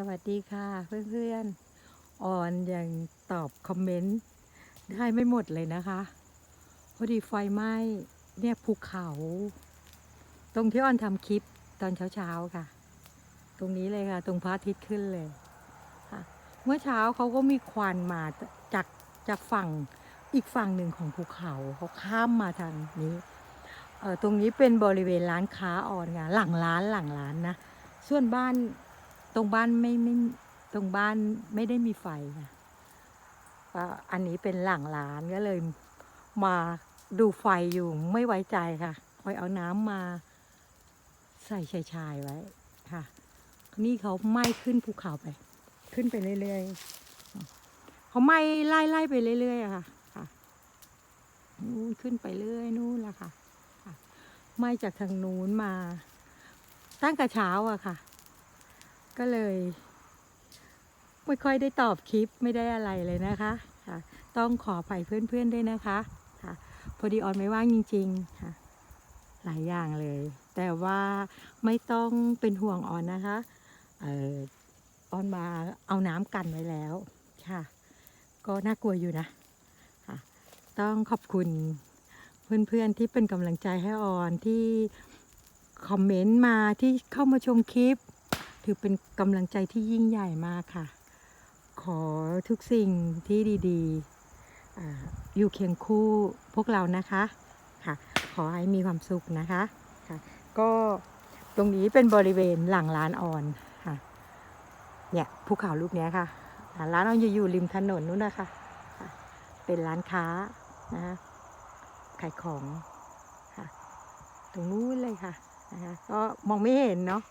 สวัสดีค่ะเพื่อนๆออนยังตอบคอมเมนต์ได้ไม่หมดเลยนะคะพอดีไฟไหม้เนี่ยภูเขา ตรงที่ออนทำคลิปตอนเช้าๆค่ะ ตรงนี้เลยค่ะ ตรงพระอาทิตย์ขึ้นเลยค่ะ เมื่อเช้าเขาก็มีควันมาจากจากฝั่งอีกฝั่งหนึ่งของภูเขาเขาข้ามมาทางนี้เออตรงนี้เป็นบริเวณร้านค้าออนค่ะหลังร้านหลังร้านนะส่วนบ้าน ตรงบ้านไม่ไม่ตรงบ้านไม่ได้มีไฟค่ะอันนี้เป็นหลังร้านก็เลยมาดูไฟอยู่ไม่ไว้ใจค่ะ คอยเอาน้ำมาใส่ชายชายไว้ค่ะ นี่เขาไหม้ขึ้นภูเขาไป ขึ้นไปเรื่อยๆเขาไหม้ไล่ไล่ไปเรื่อยๆค่ะค่ะนู่นขึ้นไปเรื่อยนู่นละค่ะไหม้จากทางนู้นมา ตั้งแต่เช้าอะค่ะ ก็เลย ไม่ค่อยได้ตอบคลิปไม่ได้อะไรเลยนะคะค่ะต้องขออภัยเพื่อนๆด้วยนะคะค่ะพอดีออนไม่ว่างจริงๆค่ะหลายอย่างเลย แต่ว่าไม่ต้องเป็นห่วงออนนะคะเออออนมาเอาน้ำกันไว้แล้วค่ะ ก็น่ากลัวอยู่นะค่ะต้องขอบคุณเพื่อนๆที่เป็นกำลังใจให้ออนที่คอมเมนต์มาที่เข้ามาชมคลิป ถือเป็นกำลังใจที่ยิ่งใหญ่มากค่ะ ขอทุกสิ่งที่ดีๆออยู่เคียงคู่พวกเรานะคะค่ะ ขอให้มีความสุขนะคะค่ะ ก็ตรงนี้เป็นบริเวณหลังร้านอ่อนค่ะเนี่ยภูเขาลูกนี้ค่ะอ่าร้านอ่อนอยู่อยู่ริมถนนนู้นนะคะเป็นร้านค้านะคะขายของค่ะ ตรงนู้นเลยค่ะนะคะก็มองไม่เห็นเนาะ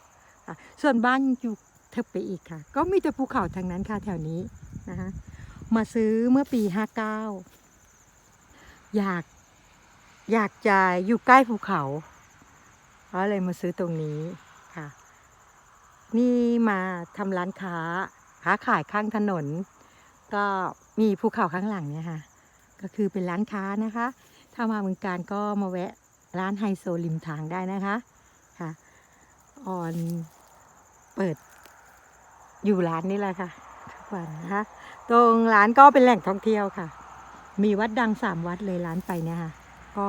ส่วนบ้านอยู่เทบไปอีกค่ะ ก็มีแต่ภูเขาทางนั้นค่ะแถวนี้นะคะมาซื้อเมื่อปี59อยากอยากจะอยู่ใกล้ภูเขาก็เลยมาซื้อตรงนี้ค่ะ นี่มาทำร้านค้าค้าขายข้างถนน ก็มีภูเขาข้างหลังเนี่ยค่ะ ก็คือเป็นร้านค้านะคะ ถ้ามาเมืองการก็มาแวะร้านไฮโซริมทางได้นะคะค่ะออน เปิดอยู่ร้านนี้แหละค่ะทุกวันนะคะ ตรงร้านก็เป็นแหล่งท่องเที่ยวค่ะ มีวัดดังสามวัดเลยร้านไปเนี่ยค่ะ ก็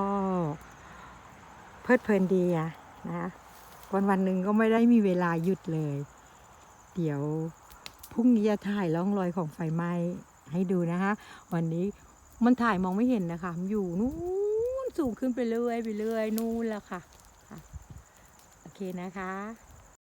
เพลิดเพลินดีอะนะคะวันวันหนึ่งก็ไม่ได้มีเวลาหยุดเลย เดี๋ยวพรุ่งนี้จะถ่ายร่องรอยของไฟไหม้ให้ดูนะคะวันนี้มันถ่ายมองไม่เห็นนะคะมันอยู่นู้นสูงขึ้นไปเรื่อยไปเรื่อยนู่นแล้วค่ะ โอเคนะคะ